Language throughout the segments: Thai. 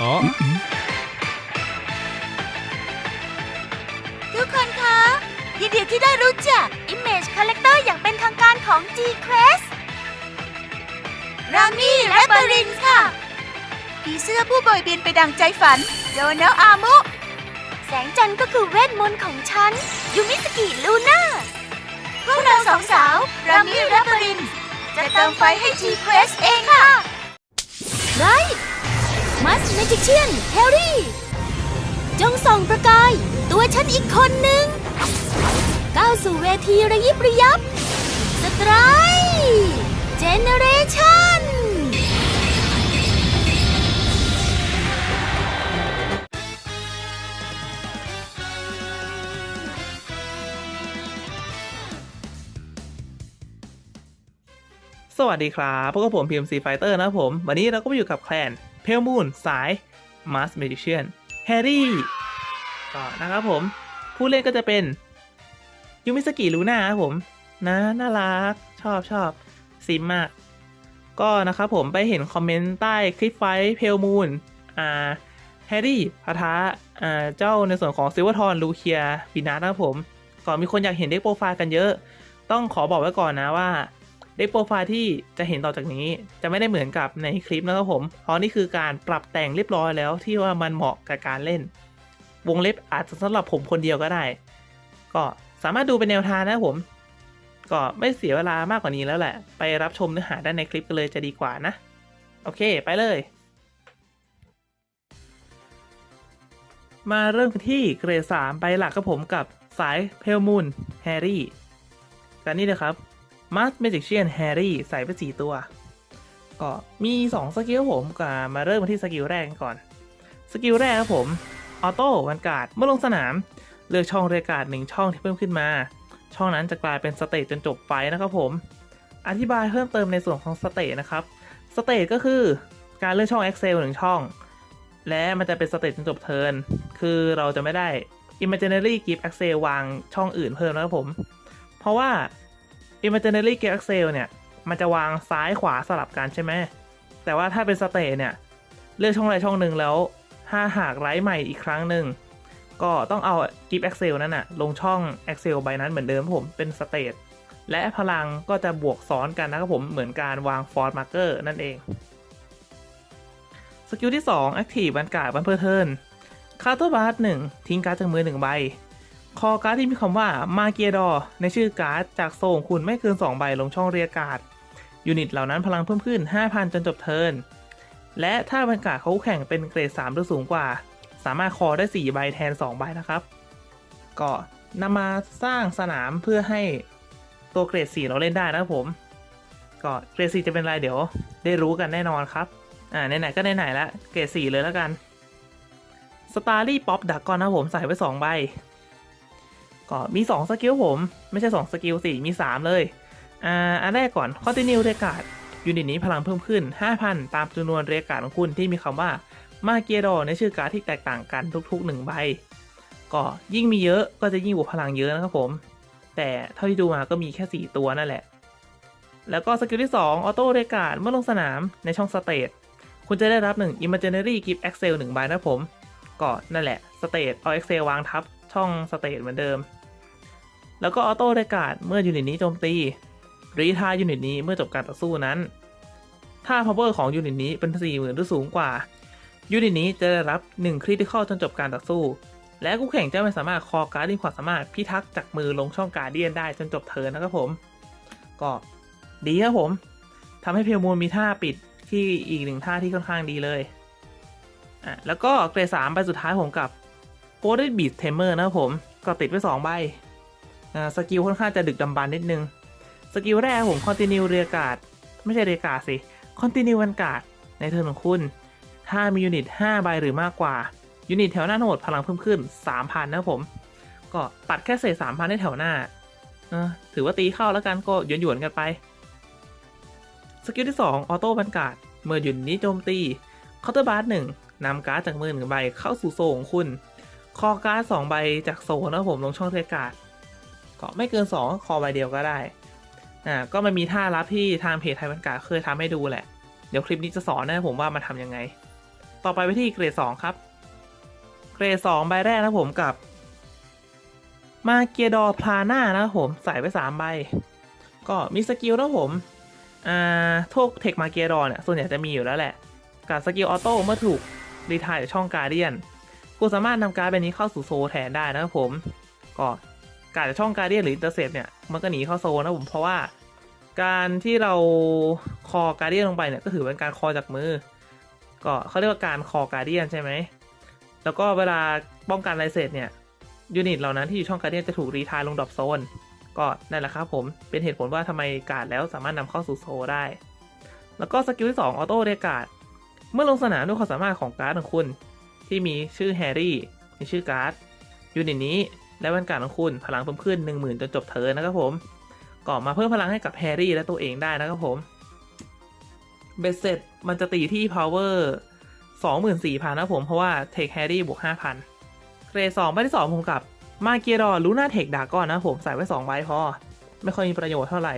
อ๋อทุกคนคะ ยินดีที่ได้รู้จัก Image Collector อย่างเป็นทางการของ G-Quest รามี่และเบรินค่ะผีเสื้อผู้โบยบินไปดังใจฝัน โดนัลอามุ แสงจันทร์ก็คือเวทมนต์ของฉัน ยูมิสกิลูน่า พวกเราสองสาว รามี่และเบริน จะเติมไฟให้ G-Quest เองค่ะไรมัสเมจิเชียนแฮร์รี่ จงส่องประกาย ตัวฉันอีกคนหนึ่งก้าวสู่เวทีระยิบระยับ สไตรเจเนเรชั่นสวัสดีครับ พวกบผม PMC Fighter นะครับผม วันนี้เราก็มาอยู่กับแคลน เพลมูนสาย Mask Magician Harry ก็นะครับผม ผู้เล่นก็จะเป็นยูมิสกิลูน่าครับผมนะน่ารัก ชอบชอบซิมมาก ก็นะครับผมไปเห็นคอมเมนต์ใต้คลิปไฟเพลมูนอ่าแฮร์รี่พะทะอ่าเจ้าในส่วนของซิลเวอร์ทอนลูเคียปีนัทนะครับผม ก่อนมีคนอยากเห็นเด็กโปรไฟล์กันเยอะ ต้องขอบอกไว้ก่อนนะว่า เด็กโปรไฟล์ที่จะเห็นต่อจากนี้จะไม่ได้เหมือนกับในคลิปนะครับผม เพราะนี่คือการปรับแต่งเรียบร้อยแล้วที่ว่ามันเหมาะกับการเล่น วงเล็บอาจจะสำหรับผมคนเดียวก็ได้ ก็สามารถดูเป็นแนวทางนะครับผม ก็ไม่เสียเวลามากกว่านี้แล้วแหละ ไปรับชมเนื้อหาด้านในคลิปกันเลยจะดีกว่านะ โอเค ไปเลย มาเริ่มที่เกรด3ไปหลักครับผมกับสายเพลมูนแฮร์รี่กันนี่เลยครับ มาสเมจิกเชียนแฮร์รี่ใส่ไปสี่ตัว ก็มี 2 สกิลผมก็มาเริ่มกันที่สกิลแรกกันก่อน สกิลแรกครับผมออโต้วันการ์ดเมื่อลงสนาม เลือกช่องเรียกการ์ดหนึ่งช่องที่เพิ่มขึ้นมา ช่องนั้นจะกลายเป็นสเตจจนจบไฟนะครับผม อธิบายเพิ่มเติมในส่วนของสเตจนะครับสเตจก็คือการเลือกช่อง Excel หนึ่งช่อง และมันจะเป็นสเตจจนจบเทิร์นคือเราจะไม่ได้ Imaginary Gift Excel วางช่องอื่นเพิ่มนะครับผม เพราะว่า Imaginary Gate Excel เนี่ย มันจะวางซ้ายขวาสลับกันใช่ไหม แต่ว่าถ้าเป็นสเตทเนี่ย เลือกช่องใดช่องหนึ่งแล้ว ถ้าหากไลฟ์ใหม่อีกครั้งหนึ่ง ก็ต้องเอา Gift Excel นั่นอะลงช่อง Excel ใบนั้นเหมือนเดิมผมเป็นสเตทและพลังก็จะบวกซ้อนกันนะครับผมเหมือนการวาง Force Marker นั่นเองสกิลที่2 Active บันการ์ดบันเพอร์เทิร์นคาร์ตบาร์หนึ่งทิ้งการ์ดจากมือหนึ่งใบ คอการ์ดที่มีคำว่ามาเกียดอในชื่อการ์ดจากโซงคุณไม่เกิน 2 ใบลงช่องเรียกาดยูนิตเหล่านั้นพลังเพิ่มขึ้น 5,000 จนจบเทิร์นและถ้าบรรยากาศเขาแข่งเป็นเกรด 3 หรือสูงกว่า สามารถคอได้ 4 ใบแทน 2 ใบนะครับ ก็นำมาสร้างสนามเพื่อให้ตัวเกรด 4 เราเล่นได้นะครับผม ก็เกรด 4 จะเป็นไรเดี๋ยวได้รู้กันแน่นอนครับ อ่าไหนๆก็ไหนๆแล้วเกรด 4 เลยแล้วกันสตาร์ลี่ป๊อปดักก่อนนะผมใส่ไว้ 2 ใบ ก็มี 2 สกิลผม ไม่ใช่ 2 สกิลสิมี 3 เลยอ่าอันแรกก่อน Continue เรกกาดยูนิตนี้พลังเพิ่มขึ้น 5,000 ตามจำนวนเรกการ์ดของคุณที่มีคำว่ามาเกียโดในชื่อการ์ดที่แตกต่างกันทุกๆ 1 ใบ ก็ยิ่งมีเยอะก็จะยิ่งบวกพลังเยอะนะครับผม แต่เท่าที่ดูมาก็มีแค่ 4 ตัวนั่นแหละ แล้วก็สกิลที่ 2 ออโต้เรกการ์ดเมื่อลงสนามในช่องสเตทคุณจะได้รับ1 Imaginary Gift Excel 1ใบนะครับผม ก็นั่นแหละสเตทเอา Excel วางทับช่องสเตทเหมือนเดิม แล้วก็ออโต้เรกาดเมื่อยูนิตนี้โจมตีรีทายยูนิตนี้เมื่อจบการต่อสู้นั้น ถ้า power ของยูนิตนี้เป็น40,000หรือสูงกว่ายูนิตนี้จะได้รับ1คริติคอลจนจบการต่อสู้ และคู่แข่งจะไม่สามารถคอการ์ดที่ความสามารถพิทักษ์จากมือลงช่องการเดียนได้จนจบเทิร์นนะครับผม ก็ดีครับผมทำให้เพลมูลมีท่าปิดที่อีกหนึ่งท่าที่ค่อนข้างดีเลยอะแล้วก็เกรดสามใบสุดท้ายผมกับ Golden Beast Tamer นะครับผม ก็ติดไว้สองใบ สกิลค่อนข้างจะดึกดำบรรพ์นิดนึง สกิลแรกผม Continue เรียกาดไม่ใช่เรียกาดสิ Continue วันการ์ดในเทิร์นของคุณ ถ้ามียูนิต5ใบหรือมากกว่า ยูนิตแถวหน้าทั้งหมดพลังเพิ่มขึ้น 3,000 นะผม ก็ตัดแค่เศษ3,000ได้แถวหน้าถือว่าตีเข้าแล้วกันก็หยวนๆกันไป สกิลที่ 2 ออโต้บันการ์ดเมื่อหยูนิตนี้โจมตีเคาน์เตอร์บาร์หนึ่งนำการ์ดจากมือหนึ่งใบเข้าสู่โซของคุณ คอการ์ดสองใบจากโซนะผมลงช่องเรียกการ์ด ก็ไม่เกิน 2 คอใบเดียวก็ได้อ่าก็มันมีท่ารับที่ทางเพจไทยบรรกาเคยทำให้ดูแหละ เดี๋ยวคลิปนี้จะสอนนะผมว่ามันทำยังไง ต่อไปไปที่เกรดสองครับ เกรดสองใบแรกนะผมกับ มาเกียดอพลาน่านะผมใส่ไปสามใบ ก็มีสกิลนะผมอ่าพวกเทคมาเกียดอเนี่ยส่วนใหญ่จะมีอยู่แล้วแหละกับสกิลออโต้เมื่อถูกรีทายจากช่องการเดียนคุณสามารถนำการ์ดใบนี้เข้าสู่โซแทนได้นะครับผม ก็ การจากช่องการเดียนหรืออินเตอร์เซปเนี่ยมันก็หนีเข้าโซลนะผมเพราะว่า การที่เราคอการเดียนลงไปเนี่ยก็ถือเป็นการคอจากมือ ก็เขาเรียกว่าการคอการเดียนใช่ไหมแล้วก็เวลาป้องกันไรเซตเนี่ยยูนิตเหล่านั้นที่อยู่ช่องการเดียนจะถูกรีทายลงดรอปโซนก็นั่นแหละครับผมเป็นเหตุผลว่าทำไมการ์ดแล้วสามารถนำเข้าสู่โซได้ แล้วก็สกิลที่2ออโต้เรียกาดเมื่อลงสนามด้วยความสามารถของการ์ดของคุณ ที่มีชื่อแฮร์รี่มีชื่อการ์ดยูนิตนี้ และวันการของคุณพลังเพิ่มขึ้น 10,000จนจบเทิร์นนะครับผมก็มาเพิ่มพลังให้กับแฮร์รี่และตัวเองได้นะครับผมเบสเสร็จมันจะตีที่ power 24,000นะครับผมเพราะว่าเทคแฮร์รี่บวก5,000เกรด2ใบที่2ผมกับมาเกียรอลูน่าเทคดากอนนะผมใส่ไว้2ใบพอ ไม่ค่อยมีประโยชน์เท่าไหร่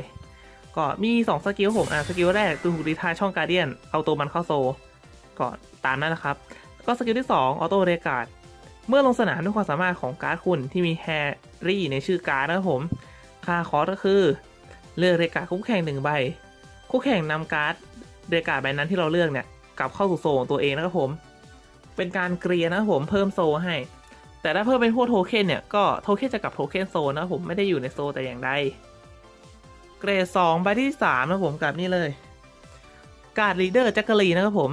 ก็มี 2 สกิลผมอะสกิลแรกคือถูกรีทายช่องการเดียนเอาตัวมันเข้าโซก่อนตามนั้นนะครับแล้วก็สกิลที่ 2 ออโต้เรกาด เมื่อลงสนามด้วยความสามารถของการ์ดคุณที่มีแฮร์รี่ในชื่อการ์ดนะครับผม ค่าคอร์สก็คือ เลือกเรกาคู่แข่งหนึ่งใบ คู่แข่งนำการ์ดเรกาใบนั้นที่เราเลือกเนี่ยกลับเข้าสู่โซของตัวเองนะครับผม เป็นการเกรียนะครับผมเพิ่มโซให้ แต่ถ้าเพิ่มเป็นพวกโทเค็นเนี่ยก็โทเค็นจะกลับโทเค็นโซนะครับผมไม่ได้อยู่ในโซแต่อย่างใด เกรดสองใบที่สามนะผมกับนี่เลย การ์ดลีเดอร์แจ็คเกอรีนะครับผม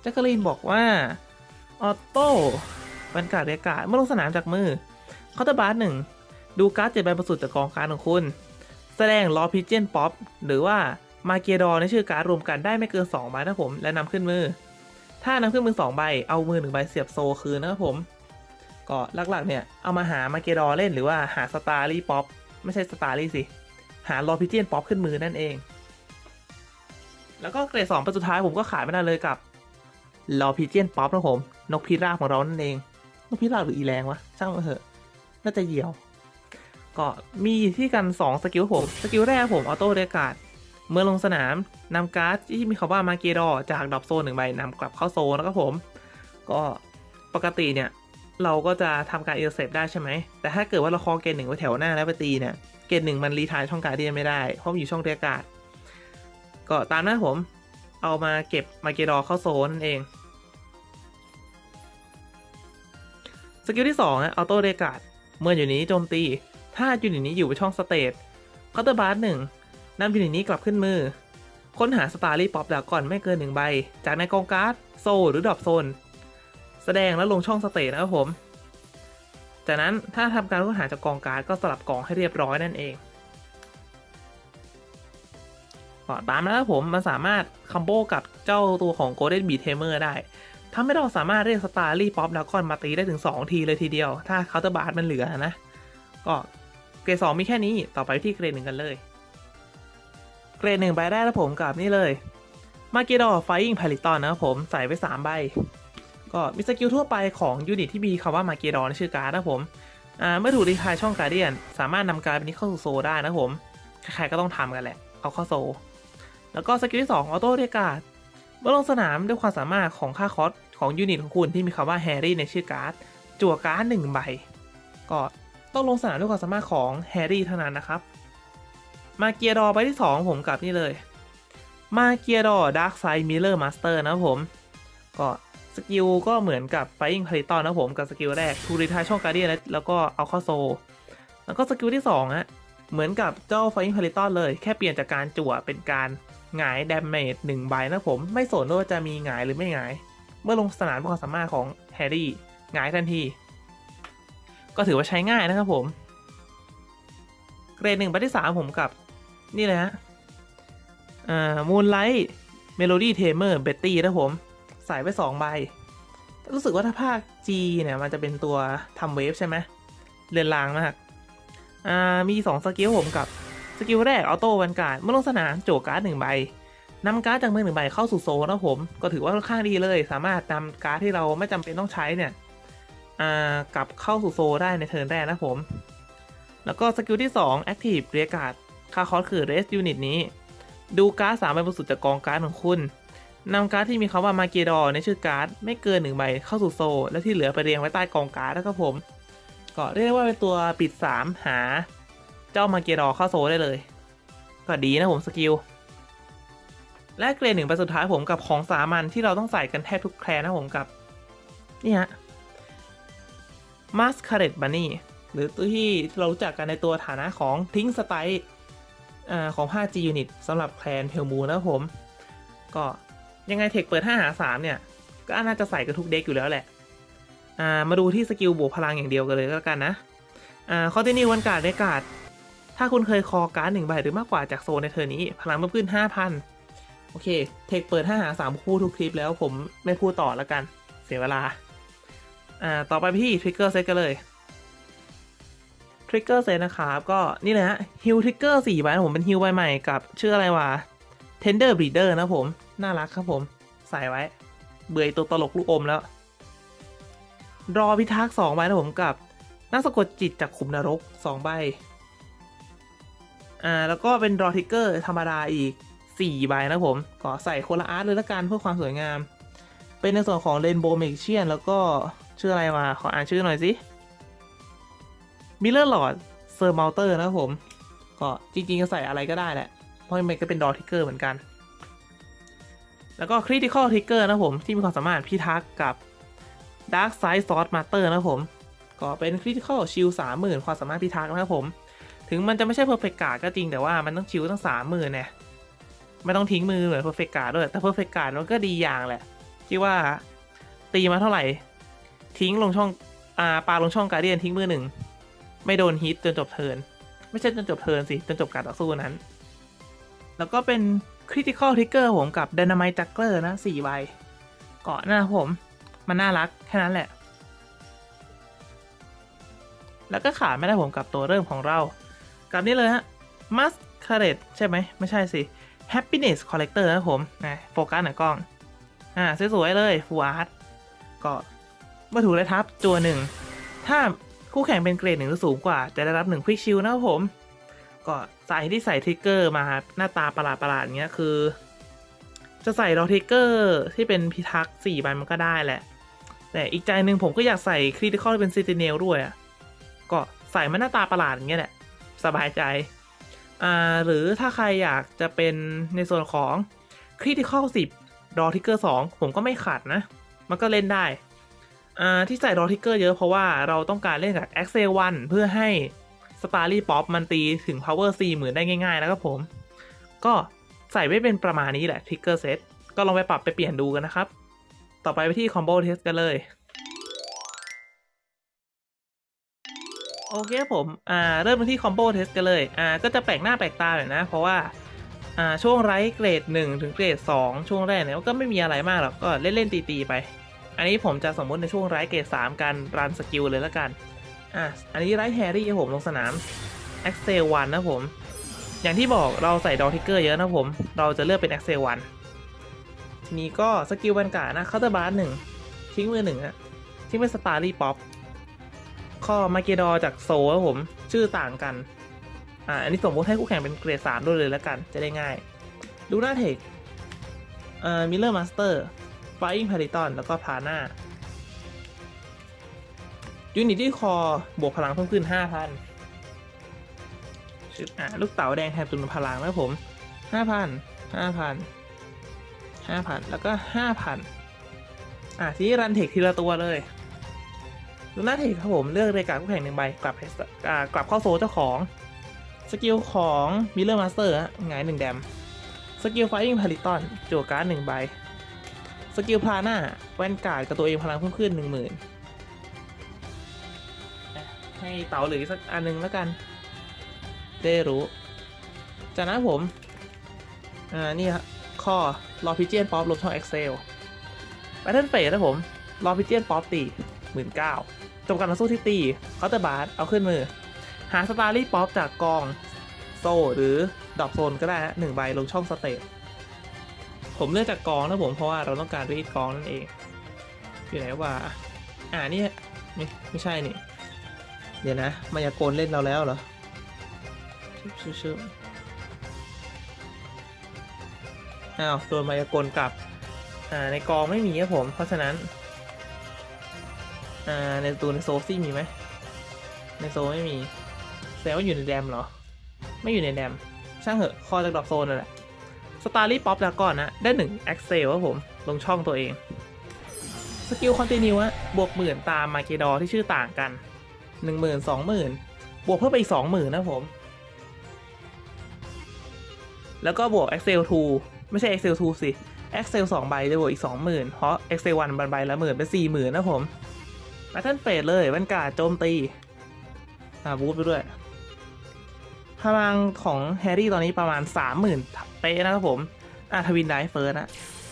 แจ็คเกอรีนบอกว่าออโต้ บรรกาศเรียกาศเมื่อลงสนามจากมือเคาน์เตอร์บาร์หนึ่งดูการ์ดเจ็ดใบประสุดจากกองการดของคุณ แสดงลอพิเจนป๊อปหรือว่ามาเกียดอในชื่อการ์ดรวมกันได้ไม่เกิน2ใบนะผมและนำขึ้นมือ ถ้านำขึ้นมือ2ใบเอามือ1ใบเสียบโซคืนนะครับผมก็หลักๆเนี่ยเอามาหามาเกียดอเล่นหรือว่าหาสตาร์ลี่ป๊อปไม่ใช่สตาร์ลี่สิหาลอพิเจนป๊อปขึ้นมือนั่นเอง แล้วก็เกรดสองประสุดท้ายผมก็ขายไม่ได้เลยกับลอพิเจนป๊อปนะผม นกพิราบของเรานั่นเอง นกพิราบหรืออีแรงวะช่างมันเถอะ น่าจะเหยี่ยว ก็มีที่กัน 2 สกิลผม สกิลแรกผมออโต้เรียกาดเมื่อลงสนามนำการ์ดที่มีคำว่ามาเกดอจากดรอปโซนหนึ่งใบนำกลับเข้าโซนแล้วก็ผม ก็ปกติเนี่ยเราก็จะทำการเอ r เซ t ได้ใช่ไหม แต่ถ้าเกิดว่าเราคอเกณฑ์หนึ่งไว้แถวหน้าแล้วไปตีเนี่ย เกณฑ์หนึ่งมันรีทายช่องการเดียนไม่ได้ เพราะมันอยู่ช่องเรียกาดก็ตามนั้นผม เอามาเก็บมาเกดอเข้าโซนนั่นเอง สกิลที่2นะออโต้เรกาดเมื่ออยู่นี้โจมตี ถ้ายูนิตนี้อยู่ในช่องสเตทเคาน์เตอร์บาร์หนึ่งนำยูนิตนี้กลับขึ้นมือ ค้นหาสตาร์ลี่ป๊อปดาก่อนไม่เกินหนึ่งใบ จากในกองการ์ดโซหรือดรอปโซน แสดงแล้วลงช่องสเตทนะครับผม จากนั้นถ้าทำการค้นหาจากกองการ์ดก็สลับกองให้เรียบร้อยนั่นเองก็ตามนั้นครับผมมันสามารถคัมโบกับเจ้าตัวของ Golden Beat Tamer ได้ ทำให้เราสามารถเรียกสตาร์ลี่ป๊อปดากอนมาตีได้ถึง 2 ทีเลยทีเดียว ถ้าเคาน์เตอร์บาร์มันเหลือนะ ก็เกรดสองมีแค่นี้ต่อไปที่เกรดหนึ่งกันเลย เกรดหนึ่งใบแรกนะผมกับนี่เลยมาเกดอไฟอิงพาริตอนนะครับผมใส่ไว้ 3 ใบ ก็มีสกิลทั่วไปของยูนิตที่มีคำว่ามาเกดอในชื่อการ์ดนะผมเมื่อถูกรีทายช่องการเดียน สามารถนำการ์ดนี้เข้าสู่โซได้นะผมใครๆก็ต้องทำกันแหละ เอาเข้าโซ แล้วก็สกิลที่2ออโต้เรียกาดเมื่อลงสนามด้วยความสามารถของค่าคอส ของยูนิตของคุณที่มีคำว่าแฮร์รี่ในชื่อการ์ด จั่วการ์ดหนึ่งใบ ก็ต้องลงสนามด้วยความสามารถของแฮร์รี่เท่านั้นนะครับ มาเกียร์ดอใบที่ 2 ผมกลับนี่เลย มาเกียร์ดอดาร์กไซมิเลอร์มาสเตอร์นะผม ก็สกิลก็เหมือนกับไฟอิงพาริตอนนะผมกับสกิลแรกทูริทายช่องการเดียนแล้วก็เอาเข้าโซ แล้วก็สกิลที่2ฮะเหมือนกับเจ้าไฟอิงพาริตอนเลยแค่เปลี่ยนจากการจั่วเป็นการหงายดาเมจหนึ่งใบนะผม ไม่สนว่าจะมีหงายหรือไม่หงาย เมื่อลงสนามความสามารถของแฮร์รี่หงายทันที ก็ถือว่าใช้ง่ายนะครับผม เกรดหนึ่งใบที่สามผมกับ นี่เลยฮะอ่ามูนไลท์เมโลดี้เทเมอร์เบตตี้นะผม ใส่ไว้สองใบ รู้สึกว่าถ้าภาค G เนี่ยมันจะเป็นตัวทำเวฟใช่ไหมเรือนรางมากอ่ามีสองสกิลผมกับสกิลแรกออโต้วันการ์ดเมื่อลงสนามโจกการ์ดหนึ่งใบ นำการ์ดจากมือหนึ่งใบเข้าสู่โซนนะผม ก็ถือว่าค่อนข้างดีเลย สามารถนำการ์ดที่เราไม่จำเป็นต้องใช้เนี่ยกลับเข้าสู่โซได้ในเทิร์นแรกนะผม แล้วก็สกิลที่ 2 Active เรียกาดค่าคอสคือ Rest Unit นี้ ดูการ์ดสามใบบนสุดจากกองการ์ดของคุณนำการ์ดที่มีคำว่ามาเกดอในชื่อการ์ดไม่เกินหนึ่งใบเข้าสู่โซ และที่เหลือไปเรียงไว้ใต้กองการ์ดนะครับผม ก็เรียกได้ว่าเป็นตัวปิด 3 หา เจ้ามาเกดอเข้าโซได้เลย ก็ดีนะผมสกิล และเกรดหนึ่งไปสุดท้ายผมกับของสามัญที่เราต้องใส่กันแทบทุกแคลนนะผมกับ นี่ฮะ Masquerade Bunny หรือตัวที่เรารู้จักกันในตัวฐานะของทิ้งสไตล์อ่าของ 5G Unit สำหรับแคลนเพลมูนะผม ก็ยังไงเทคเปิด 5 หา 3 เนี่ย ก็น่าจะใส่กับทุกเด็กอยู่แล้วแหละามาดูที่สกิลบวกพลังอย่างเดียวกันเลยก็แล้วกันนะอ่าคอตินิวันการ์ดได้การ์ดถ้าคุณเคยคอการ์ดหนึ่งใบหรือมากกว่าจากโซนในเทอร์นี้ พลังเพิ่มขึ้น 5,000 อเค เทคเปิด 5 หา 3 คู่ทุกคลิปแล้วผมไม่พูดต่อแล้วกัน เสียเวลา อ่า ต่อไปพี่ทริกเกอร์เซตกันเลยทริกเกอร์เซตนะครับก็นี่เลยฮะฮิลทริกเกอร์สี่ใบนะผมเป็นฮิลใบใหม่กับ ชื่ออะไรวะ Tender Breeder นะผม น่ารักครับผม ใส่ไว้ เบื่อตัวตลกลูกอมแล้ว รอพิทักษ์สองใบนะผมกับ นักสะกดจิตจากขุมนรกสองใบ อ่า แล้วก็เป็นรอทิกเกอร์ธรรมดาอีก สี่ใบนะผมก็ใส่คนละอาร์ตเลยละกันเพื่อความสวยงาม เป็นในส่วนของ Rainbow Magician แล้วก็ชื่ออะไรมาขออ่านชื่อหน่อยสิมิเลอร์หลอดเซอร์มาลเตอร์นะผม ก็จริงๆจะใส่อะไรก็ได้แหละ เพราะมันก็เป็นดอทิกเกอร์เหมือนกัน แล้วก็คริติคอลทิกเกอร์นะผม ที่มีความสามารถพิทักษ์กับ Dark Side Sword Master นะผม ก็เป็นคริติคอลชิลสามหมื่นความสามารถพิทักษ์นะครับผม ถึงมันจะไม่ใช่เพอร์เฟกต์การ์ดก็จริงแต่ว่ามันต้องชิลตั้งสามหมื่นเนี่ย ไม่ต้องทิ้งมือเหมือนเพอร์เฟกการ์ดด้วย แต่เพอร์เฟกการ์ดมันก็ดีอย่างแหละ ที่ว่าตีมาเท่าไหร่ ทิ้งลงช่องอ่าปาลงช่องการเดียนทิ้งมือหนึ่ง ไม่โดนฮิตจนจบเทิร์นไม่ใช่จนจบเทิร์นสิ จนจบการต่อสู้นั้น แล้วก็เป็น Critical Trigger ผมกับ Dynamite Juggler นะ4ใบเกาะหน้าผม มันน่ารัก แค่นั้นแหละ แล้วก็ขาดไม่ได้ผมกับตัวเริ่มของเรา กับนี่เลยฮะ Masquerade ใช่ไหม ไม่ใช่สิ Happiness Collector นะผมนะโฟกัสหน่อยกล้อง อ่า สวยๆ เลย Full Art ก็เมื่อถูกได้ทับจัวหนึ่ง ถ้าคู่แข่งเป็นเกรดหนึ่งหรือสูงกว่า จะได้รับหนึ่งควิกชิลนะครับผม ก็สายที่ใส่ทริกเกอร์มาหน้าตาประหลาดๆอย่างเงี้ยคือ จะใส่รอทริกเกอร์ที่เป็นพิทักษ์สี่ใบมันก็ได้แหละ แต่อีกใจหนึ่งผมก็อยากใส่คริติคอลเป็นซิติเนลด้วยอะก็ใส่มันหน้าตาประหลาดอย่างเงี้ยแหละสบายใจ อ่าหรือถ้าใครอยากจะเป็นในส่วนของคริติคอลสิบรอทิกเกอร์สองผมก็ไม่ขัดนะ มันก็เล่นได้อ่าที่ใส่รอทิกเกอร์เยอะเพราะว่าเราต้องการเล่นกับ Excel 1เพื่อให้ Starry Pop มันตีถึง Power 4 0,000ได้ง่ายๆนะครับผม ก็ใส่ไว้เป็นประมาณนี้แหละทิกเกอร์เซตก็ลองไปปรับไปเปลี่ยนดูกันนะครับ ต่อไปไปที่ Combo Test กันเลย โอเคครับผม อ่า เริ่มที่ Combo Test กันเลย อ่า ก็จะแปลกหน้าแปลกตาหน่อยนะ เพราะว่า อ่า ช่วงไรเกรด 1 ถึงเกรด 2 ช่วงแรกเนี่ยก็ไม่มีอะไรมากหรอก ก็เล่นๆตีๆไป อันนี้ผมจะสมมติในช่วงไรเกรด 3 การรันสกิลเลยแล้วกัน อะอันนี้ไรแฮร์รี่ผมลงสนาม Excel 1นนะผม อย่างที่บอกเราใส่ดอทิกเกอร์เยอะนะผม เราจะเลือกเป็น Excel 1ทีนี้ก็สกิลบรรกาศนะเคาน์เตอร์บาร์หนึ่งทิ้งมือหนึ่งอะทิ้งเป็นสตาร์ลี่ป๊อป ข้อมาเกดอจากโซครับผม ชื่อต่างกัน อ่า อันนี้สมมติให้คู่แข่งเป็นเกรด3ด้วยเลยแล้วกัน จะได้ง่าย ดูหน้าเทคเอ่อมิลเลอร์มาสเตอร์ไฟอิงพาริตอนแล้วก็พาน่ายูนิตที่คอบวกพลังเพิ่มขึ้น 5,000ชึบอะลูกเต๋าแดงแทนตุนพลังนะผม 5,000 5,000 5,000 แล้วก็ 5,000 อะทีนี้รันเทคทีละตัวเลย ดูหน้าเทคครับผมเลือกเรกาคู่แข่งหนึ่งใบกลับกลับเข้าโซเจ้าของ สกิลของมิเลอร์มาสเตอร์หงายหนึ่งแดม สกิลไฟอิงพาริตอนจั่วการ์ดหนึ่งใบ สกิลพลาน้าแว่นกาดกับตัวเองพลังเพิ่มขึ้นหนึ่งหมื่นให้เต๋าเหลืออกสักอันหนึงแล้วกัน ได้รู้ จากนั้นผม อ่า นี่ฮะข้อรอพิเจียนป๊อปลบช่อง Excel แบทเทิลเฟสนะผม รอพิเจียนป๊อปตีหมื่นเก้า จบการต่อสู้ที่ตีเคาน์เตอร์บาร์เอาขึ้นมือ หาสตาร์ลี่ป๊อปจากกองโซหรือดอกโซนก็ได้ฮะหนึ่งใบลงช่องสเตตผมเลือกจากกองนะผมเพราะว่าเราต้องการรีดกองนั่นเอง อยู่ไหนว่าอ่านี่ไม่ไม่ใช่นี่ เดี๋ยวนะมายากลเล่นเราแล้วเหรอชึบชึบชึบอ้าวโดนมายากลกลับอ่าในกองไม่มีครับผม เพราะฉะนั้น อ่าในตัวในโซซี่มีไหมในโซไม่มีแสดงว่าอยู่ในแดมเหรอ ไม่อยู่ในแดม ช่างเหอะคอจากดรอปโซนนั่นแหละสตาร์ลี่ป๊อปแล้วก่อนนะ ได้หนึ่งแอคเซลครับผม ลงช่องตัวเอง สกิลคอนติเนียอะบวกหมื่นตามมาเกดอที่ชื่อต่างกันหนึ่งหมื่นสองหมื่นบวกเพิ่มไปอีกสองหมื่นนะผม แล้วก็บวก Excel 2 ไม่ใช่ Excel 2 สิ Excel 2 ใบจะบวกอีก 20,000 เพราะ Excel 1ใบละหมื่นเป็น 40,000 นะผม แพทเทิร์นเฟสเลยบรรกาศโจมตีอาบูทไปด้วย พลังของแฮร์รี่ตอนนี้ประมาณ 30,000เป๊ะนะครับผมอาทวินไดเฟิร์สอะ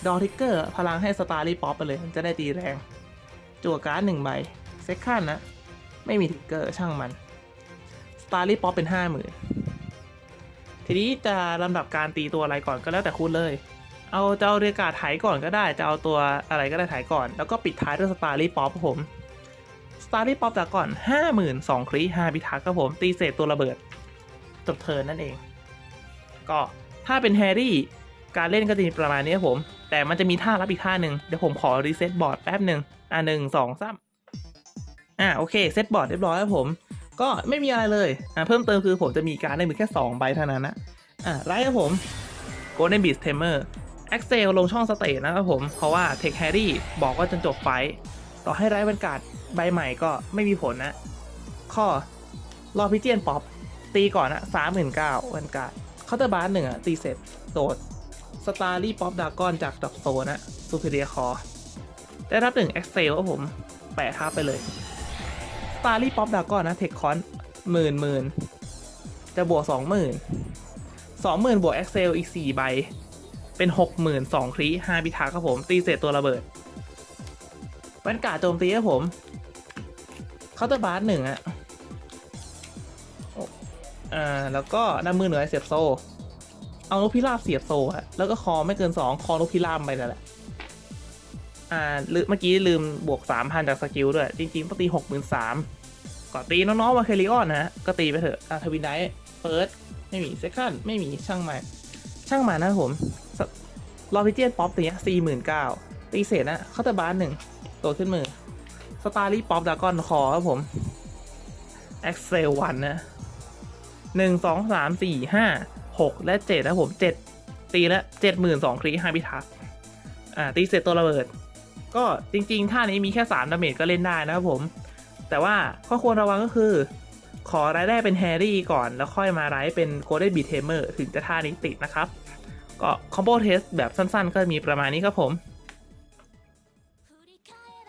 ดอทิกเกอร์ พลังให้สตาร์ลี่ป๊อปไปเลย จะได้ตีแรง จั่วการ์ดหนึ่งใบ เซคันนะ ไม่มีทิกเกอร์ช่างมัน สตาร์ลี่ป๊อปเป็น 50,000 ทีนี้จะลำดับการตีตัวอะไรก่อนก็แล้วแต่คุณเลย เอาจะเอาเรียกาศถ่ายก่อนก็ได้ จะเอาตัวอะไรก็ได้ถ่ายก่อน แล้วก็ปิดท้ายด้วยสตาร์ลี่ป๊อปผม สตาร์ลี่ป๊อปจากก่อน 52,000ครี5พิทักครับผม ตีเศษตัวระเบิดจบเทิร์นนั่นเอง ก็ถ้าเป็นแฮร์รี่การเล่นก็จะมีประมาณนี้ครับผม แต่มันจะมีท่ารับอีกท่าหนึ่งเดี๋ยวผมขอรีเซ็ตบอร์ดแป๊บหนึ่งอ่าหนึ่งสองสามอ่าโอเคเซตบอร์ดเรียบร้อยครับผม ก็ไม่มีอะไรเลยอ่าเพิ่มเติมคือผมจะมีการได้มือแค่ 2 ใบเท่านั้นนะอ่าไรครับผม Golden Beast Tamer Excel ลลงช่องสเตทนะครับผม เพราะว่า Tech Harry บอกว่าจนจบไฟ ต่อให้ไรบรรกาศ ใบใหม่ก็ไม่มีผลนะ ข้อรอพิเจียนป๊อปตีก่อนนะสามหมื่นเก้าวันการ์ดเคาน์เตอร์บาร์หนึ่งอะตีเสร็จโดดสตาร์ลี่ป๊อปดากอนจากดอกโซนะซูเปอร์เรียคอได้รับหนึ่ง Excel ครับผม แปะทับไปเลยสตาร์ลี่ป๊อปดากอนนะเทคคอนหมื่นหมื่นจะบวกสองหมื่นสองหมื่นบวก Excel อีกสี่ใบ เป็นหกหมื่นสองครีห้าพิทักษ์ครับผม ตีเสร็จตัวระเบิดแว่นกาดโจมตีครับผม เคาน์เตอร์บาร์หนึ่งอะอ่าแล้วก็ด้านมือเหนือเสียบโซ่เอานกพิราบเสียบโซ่ะแล้วก็คอไม่เกินสองคอนกพิราบไปนั่นแหละอ่าลืมเมื่อกี้ลืมบวกสามพันจากสกิลด้วย จริงๆต้องตีหกหมื่นสามก่อนตีน้องๆมาเคลิออนนะฮะก็ตีไปเถอะอ่าทวินไดเฟิร์สไม่มีเซคันไม่มีช่างมาช่างมานะผมรอพิเจียนป๊อปตีสี่หมื่นเก้าตีเศษนะเคาเตอร์บาร์หนึ่งโดดขึ้นมือ สตาร์ลี่ป๊อปดากอนคอครับผมเอ็กเซลวันนะหนึ่งสองสามสี่ห้าหกและเจ็ดนะผมเจ็ดตีละเจ็ดหมื่นสองครีห้าพิทักษ์อ่าตีเสร็จตัวระเบิด ก็จริงๆ ท่านี้มีแค่สามดาเมจก็เล่นได้นะครับผม แต่ว่าข้อควรระวังก็คือ ขอรายได้เป็นแฮร์รี่ก่อน แล้วค่อยมาไร้เป็นโกลเด้นบีเทเมอร์ถึงจะท่านี้ติดนะครับ ก็คอมโบเทสแบบสั้นๆ ก็มีประมาณนี้ครับผม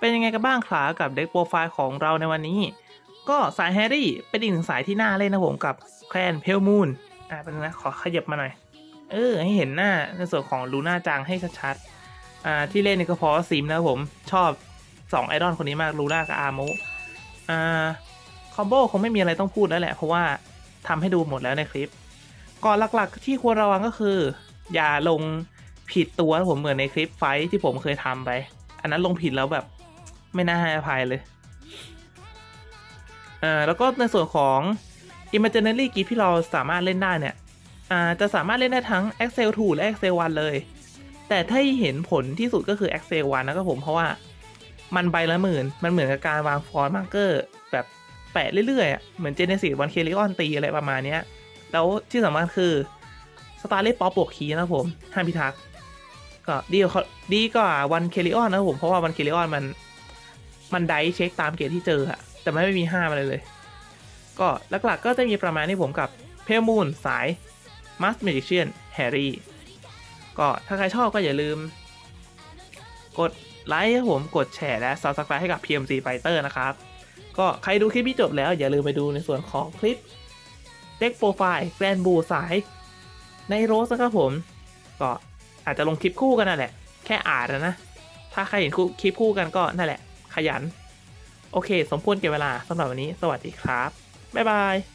เป็นยังไงกันบ้างครับกับเด็กโปรไฟล์ของเราในวันนี้ ก็สายแฮร์รี่เป็นอีกหนึ่งสายที่น่าเล่นนะผมกับแคลนเพลมูนอ่าเป็นนะขอขยับมาหน่อย เออ ให้เห็นหน้าในส่วนของลูน่าจังให้ชัดๆอ่าที่เล่นนี่ก็เพราะซิมนะผมชอบสองไอดอลคนนี้มากลูน่ากับอาโมอ่าคอมโบคงไม่มีอะไรต้องพูดแล้วแหละ เพราะว่าทำให้ดูหมดแล้วในคลิปก่อนหลักๆ ที่ควรระวังก็คือ อย่าลงผิดตัวผมเหมือนในคลิปไฟท์ที่ผมเคยทำไป อันนั้นลงผิดแล้วแบบ ไม่น่าให้อภัยเลยอ่าแล้วก็ในส่วนของ Imaginary Gift ที่เราสามารถเล่นได้เนี่ยอ่าจะสามารถเล่นได้ทั้ง Excel 2 และ Excel 1 เลย แต่ถ้าเห็นผลที่สุดก็คือ Excel 1 นะครับผมเพราะว่ามันใบละหมื่น มันเหมือนกับการวางฟอนต์มาร์เกอร์แบบแปะเรื่อยๆ เหมือน Genesis วันเคลิออนตีอะไรประมาณนี้ แล้วที่สำคัญคือ Starlet Pop บวกคีนะครับผมห้ามพิทักษ์ก็ดีกว่าดีกว่าวันเคลิออนนะครับผม เพราะว่าวันเคลิออนมัน มันไดเช็คตามเกรดที่เจออะแต่มันไม่มีห้ามอะไรเลย ก็หลักๆก็จะมีประมาณนี้ผมกับเพลมูนสาย m a s เ Magician Harry ก็ถ้าใครชอบก็อย่าลืม กดไลค์ผมกดแชร์และ Subscribe ให้กับ PMC Fighter นะครับ ก็ใครดูคลิปที่จบแล้วอย่าลืมไปดูในส่วนของคลิปเด็กโปรไฟล์แกรนบูสาย ในโรสนะครับผม ก็อาจจะลงคลิปคู่กันนั่นแหละ แค่อ่านนะ ถ้าใครเห็นคลิปคู่กันก็นั่นแหละ ขยัน โอเค สมควรเก็บเวลาสำหรับวันนี้ สวัสดีครับ บ๊ายบาย